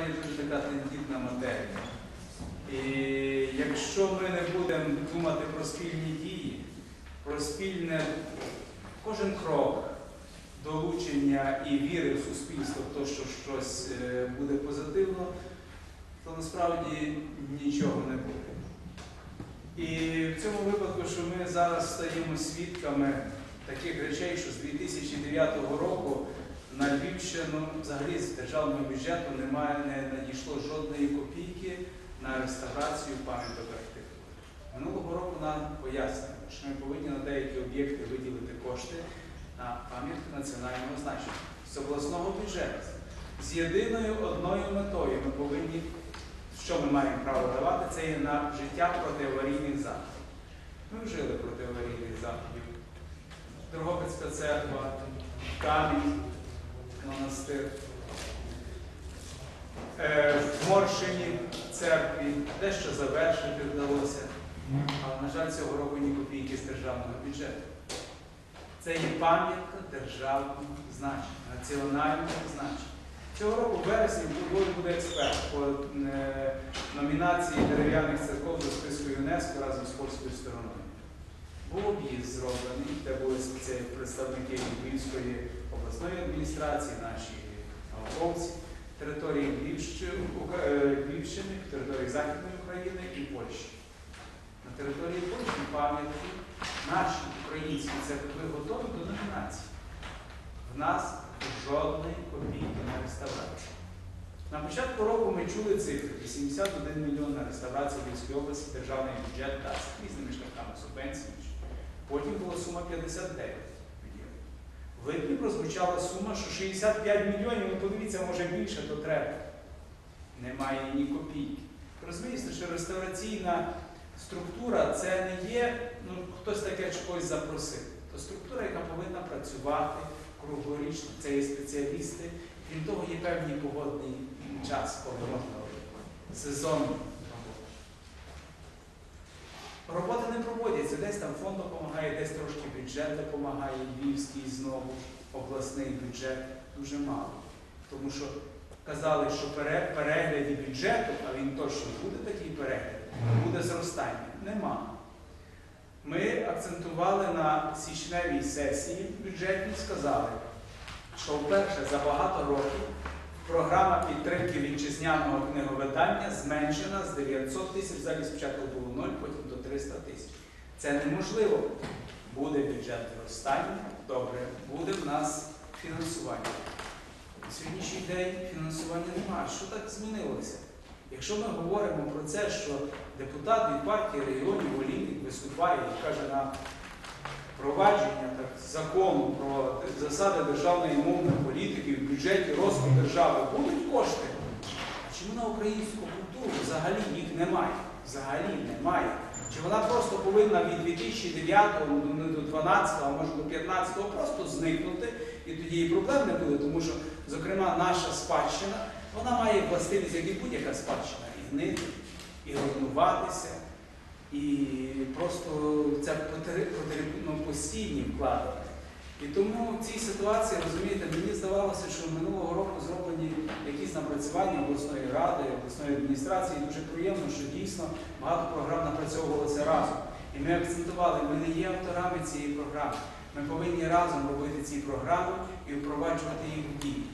є дуже така тендітна матерія. І якщо ми не будемо думати про спільні дії, про спільне кожен крок долучення і віри в суспільство, те, що щось е, буде позитивно, то насправді нічого не буде. І в цьому випадку, що ми зараз стаємо свідками таких речей, що з 2009 року на Львівщину взагалі з державного бюджету немає, не надійшло жодної копійки на реставрацію пам'яток архітектури. Минулого року нам пояснили, що ми повинні на деякі об'єкти виділити кошти на пам'ятки національного значення з обласного бюджету. З єдиною одною метою ми повинні, що ми маємо право давати, це є на життя протиаварійних заходів. Ми вжили протиаварійних заходів. Дрогобицька церква, камінь, монастир. Е, В Моршині церкві дещо завершити вдалося, але, на жаль, цього року ні копійки з державного бюджету. Це є пам'ятка державного значення, національного значення. Цього року в вересні буде експерт по е, номінації дерев'яних церков до списку ЮНЕСКО разом з польською стороною. Був об'їзд зроблений, де були представники Львівської обласної адміністрації, наші науковці, території е, Львівщини, території Західної України і Польщі. На території Польщі пам'ятки наші українські церкви готові до номінації. В нас жодної копійки на реставрацію. На початку року ми чули цифри 81 мільйон на реставрацію Львівської області, державний бюджет дасть різними шляхами субвенцій. Потім була сума 59 мільйонів. В липні прозвучала сума, що 65 мільйонів, ну подивіться, може більше, то треба. Немає ні копійки. Розумієте, що реставраційна структура це не є, ну хтось таке чогось запросив. То структура, яка повинна працювати круглорічно, це є спеціалісти. Крім того, є певний погодний час, робити. сезонні роботи. Не проводяться, десь там фонд допомагає, десь трошки бюджет допомагає, львівський знову обласний бюджет дуже мало. Тому що казали, що пере- перегляді бюджету, а він точно буде такий перегляд, буде зростання. Нема. Ми акцентували на січневій сесії бюджетній, сказали, що вперше за багато років програма підтримки вітчизняного книговидання зменшена з 900 тисяч, взагалі спочатку було 0, потім до 300 тисяч. Це неможливо. Буде бюджет зростання, добре, буде в нас фінансування. На сьогоднішній день фінансування немає. Що так змінилося? Якщо ми говоримо про це, що депутат від партії регіонів Олійник виступає і каже на провадження закону про засади державної мовної політики в бюджеті розвитку держави будуть кошти. Чому на українську культуру взагалі їх немає? Взагалі немає. Чи вона просто повинна від 2009 ну, до 2012, а може до 2015 просто зникнути, і тоді і проблем не буде, тому що, зокрема, наша спадщина, вона має властивість, як і будь-яка спадщина, і гнити, і руйнуватися, і просто це ну, постійні вкладення. І тому в цій ситуації, розумієте, мені здавалося, що минулого року зроблені якісь напрацювання обласної ради, обласної адміністрації. Дуже приємно, що дійсно багато програм напрацьовувалося разом. І ми акцентували, ми не є авторами цієї програми. Ми повинні разом робити ці програми і впроваджувати їх в дії.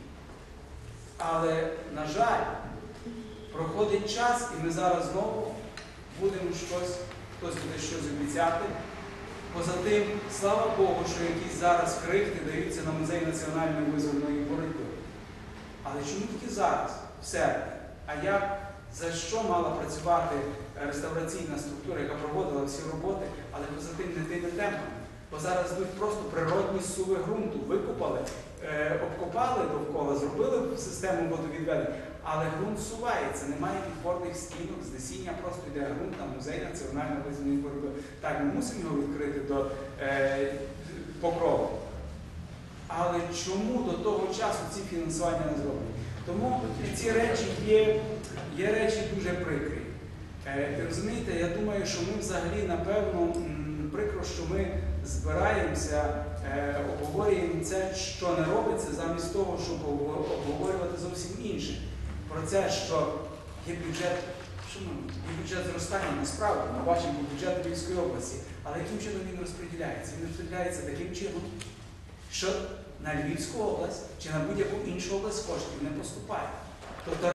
Але, на жаль, проходить час, і ми зараз знову будемо щось, хтось буде щось обіцяти. Поза тим, слава Богу, що якісь зараз крихти даються на музей національної визвольної боротьби. Але чому тільки зараз, в серпні? А як за що мала працювати реставраційна структура, яка проводила всі роботи, але поза тим не тими темпами? Бо зараз йдуть просто природні суви ґрунту, викопали, е, обкопали довкола, зробили систему водовідведення, але ґрунт сувається, немає підпорних стінок, з насіння просто йде ґрунт на музей національної визвольної боротьби. Так, ми мусимо його відкрити до е, покрови. Але чому до того часу ці фінансування не зроблені? Тому ці речі є, є речі дуже прикрі. Е, розумієте, я думаю, що ми взагалі, напевно, прикро, що ми збираємося, е, обговорюємо це, що не робиться, замість того, щоб обговорювати зовсім інше. про це, що є бюджет, є бюджет зростання, насправді, ми бачимо бюджет Львівської області, але яким чином він розподіляється? Він розподіляється таким чином, що на Львівську область чи на будь-яку іншу область коштів не поступає. Тобто